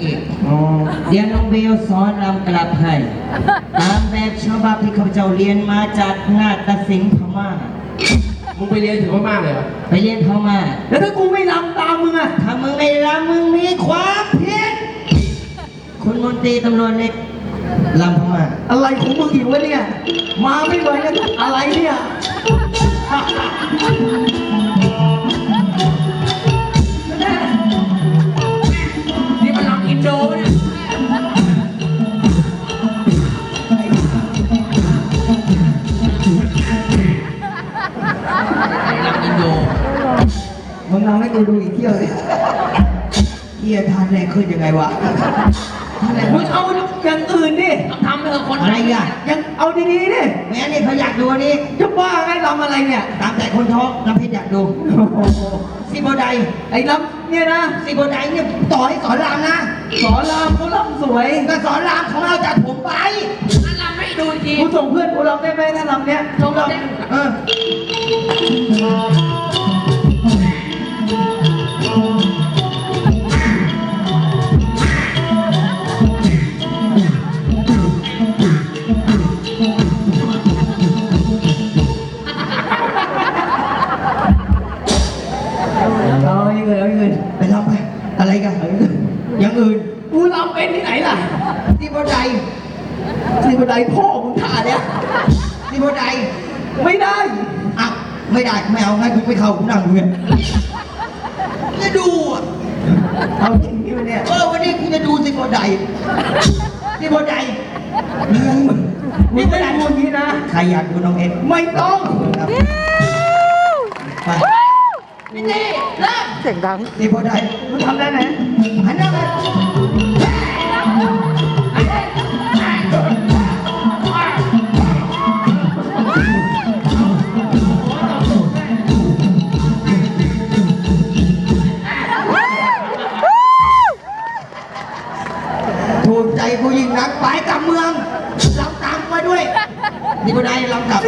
เอกอ๋อเดี๋ยวน้องเบลสอนรำกลับให้ ตามแบบฉบับที่ข้าพเจ้าเรียนมาจากนาฏศิลป์พม่า มึงไปเรียนถึงมากๆเลยเหรอไปเรียนพม่า แล้วถ้ากูไม่รำตามมึงอะถ้ามึงไม่รำมึงมีความผิด คุณมนตรีตำรวจเล็กรำพม่า อะไรของมึงอีกวะเนี่ย มาไม่ไหวแล้วอะไรเนี่ย มึงรำให้กูดูอีกเที่ยวดิเฮียทานแรงขึ้นยังไงวะทานแรงมึงเอาอย่างอื่นดิต้องทำไปเถอะคนอะไรอะยังเอาดีๆดิแม่นี่เขาอยากดูอันนี้จะบ้าไงรำอะไรเนี่ยตามใจคนท้องน้ำเพชรอยากดูโอ้โหสิโบไดไอ้รำเนี่ยนะสิโบไดเนี่ยต่อให้สอนรามนะสอนรำเขารำสวยก็สอนรามของเราจากผมไปนั่นลำให้ดูอีกทีกูส่งเพื่อนกูรำได้ไหมถ้ารำเนี้ยชมได้เออ ไรกันอย่างอื่นกูรำเป็นที่ไหนล่ะสิโบไดที่บันไดพ่อมึงท่าเนี่ยสิโบไดไม่ได้อ้าวไม่ได้ไม่เอางั้นคุณไม่เข้าคุณนั่งดูเนี่ยจะดูอะเอาจริงนี่มันเนี่ยเออวันนี้คุณจะดูสิโบไดสิโบไดมึงไม่ได้พูดอย่างนี้นะใครอยากดูน้องเอ็นไม่ต้องครับไปนี่ นี่เริ่มสิโบไดมึงทำได้ไหมหันหน้ามาถูกใจผู้หญิงนักไปกลับเมืองลำตามมาด้วย นี่ก็ได้ลำกลับ